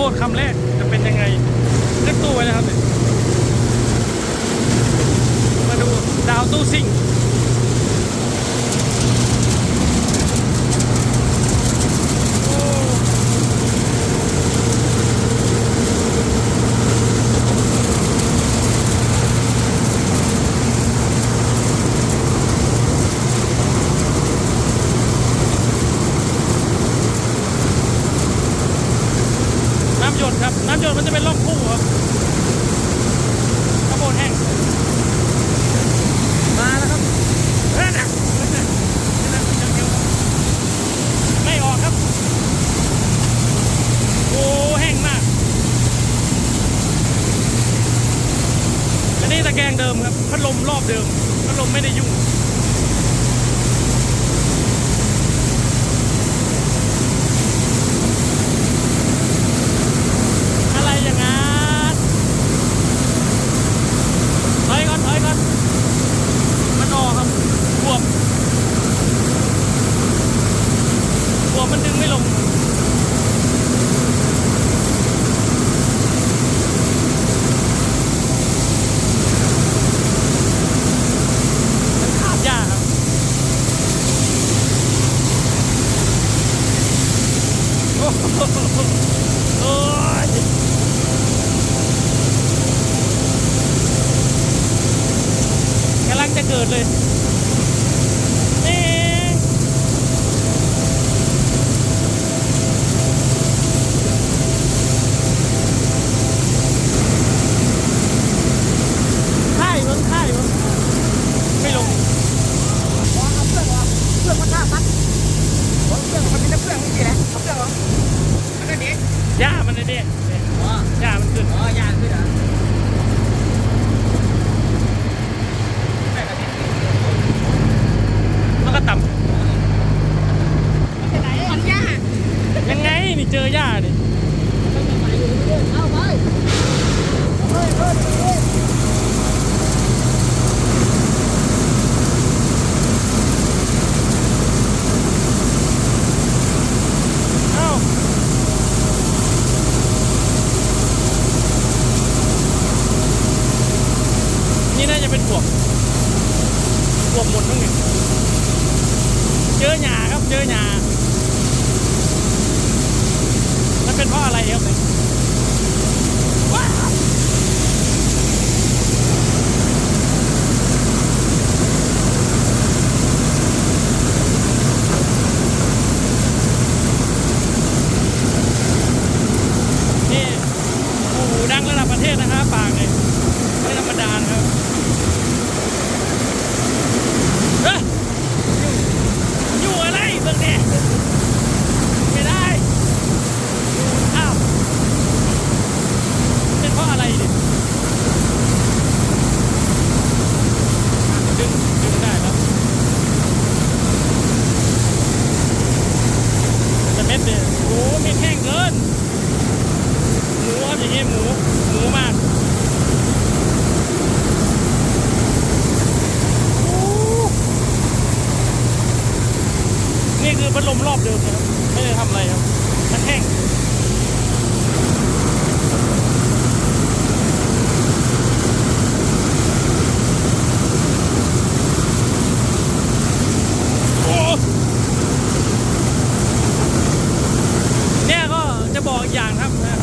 โทษคำแรกจะเป็นยังไงเลือกตู้ไว้นะครับมาดูดาวตู้สิ่ง หยน้ำหยดมันจะเป็นร่องคู่ครับข้าวโพดแห้งมาแล้วครับเฮ้ยนะเฮ้ยนะไม่ออกครับ โอ้แห้งมาก อันนี้ตะแกรงเดิมครับ พัดลมรอบเดิม พัดลมไม่ได้ยุ่ง อะไรอย่างนั้นถอยก่อนถอยก่อน มันออกครับบวบบวบ มันดึงไม่ลงมันขาดยากครับโอ้โหกำลังจะเกิดเลยนี่ค่ายมันค่ายมันไม่ลง อ๋อเอาเพื่อนเหรอเพื่อนมันท่ามัดอ๋อเพื่อนมันเป็นน้ำเพื่อนนี่สิแหละเอาเพื่อนเหรอมันก็ดี ห ญ้ามันไอ้เนี่ยเนี่ยอ๋อหญ้ามันขึ้น อ๋อยาขึ้นเหรอไม่ก็ดีแล้วก็ต่มันยากำยังไงนี่เจอหญ้านี่เอาไปเฮ้ยเฮ้ยเฮ้ย เอ้านี่น่าจะเป็นบว บบวบหมดทั้งหนึ่งเจอหญ้าครับเจอหญ้ามันเป็นเพราะอะไรครับเนี่ยนี่โอ้โหดังระดับประเทศนะครับปากเนี่ยไม่ธรรมดาครับ ฮ้ยอยู่อะไรเบิ่งเนี่ยไม่ได้อ้าวเป็นเพราะอะไรเนี่ยดึงดึงได้แล้วแต่เม็ดเนี่ยโอ้เม็ดแห้งเกินหมูครับอย่างเงี้ยหมูหมูมากโอ้นี่ คือพัดลมรอบเดิมนะครับ ไม่ได้ทำอะไรครับ มันแห้งโอ้นี่ก็จะบอกอีกอย่างครับนะ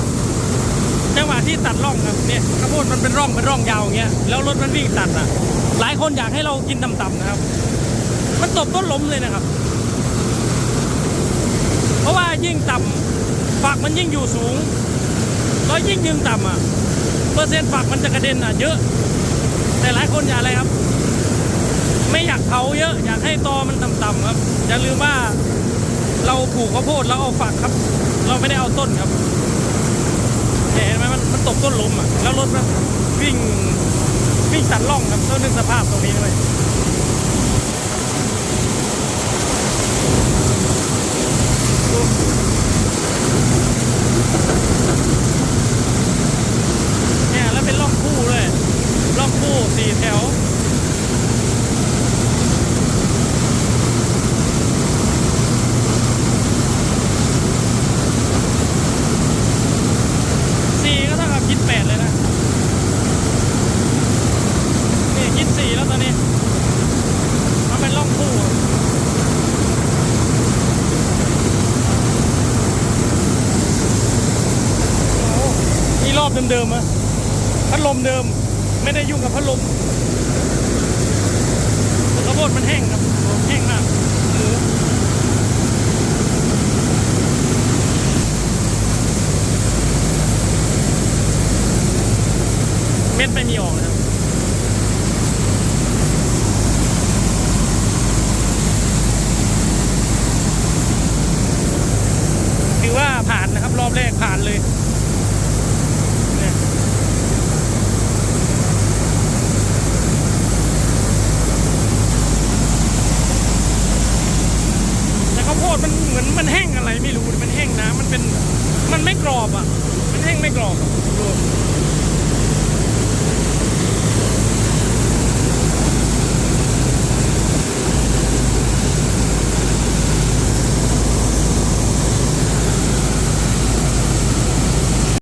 จังหวะที่ตัดร่องครับเนี่ยข้าวโพดมันเป็นร่องเป็นร่องยาวอย่างเงี้ยแล้วรถมันวิ่งตัดอะ หลายคนอยากให้เรากินต่ำๆนะครับ มันตบต้นล้มเลยนะครับ เพราะว่ายิ่งต่ำฝักมันยิ่งอยู่สูงแล้วยิ่งยิงต่ำอะเปอร์เซ็นต์ฝักมันจะกระเด็นอะเยอะ แต่หลายคนอยากอะไรครับ ไม่อยากเผาเยอะ อยากให้ตอมันต่ำๆครับอย่าลืมว่าเราปลูกข้าวโพดเราเอาฝักครับ เราไม่ได้เอาต้นครับเห็นไหมมันมันตกต้นล้มอะแล้วรถมันวิ่งวิ่งตัดล่องครับต้องนึกสภาพตรงนี้ด้วยเนี่ยแล้วเป็นล่องคู่เลยล่องคู่สี่แถวสี่ แปดเลยนะ นี่คิดสี่แล้วตอนนี้มันเป็นร่องคู่อะโอ้โหนี่ร อบเดิมๆอะพัดลมเดิม ไม่ได้ยุ่งกับพัดลมข้าวโพดมันแห้งครับแห้งมากหมูเม็ดไม่มีออกนะครับ ถือว่าผ่านนะครับ รอบแรกผ่านเลยเนี่ยแต่ข้าวโพ ดมันเหมือนมันแห้งอะไรไม่รู้มันแห้งน้ำมันเป็นมันไม่กรอบอะ มันแห้งไม่กรอบอะ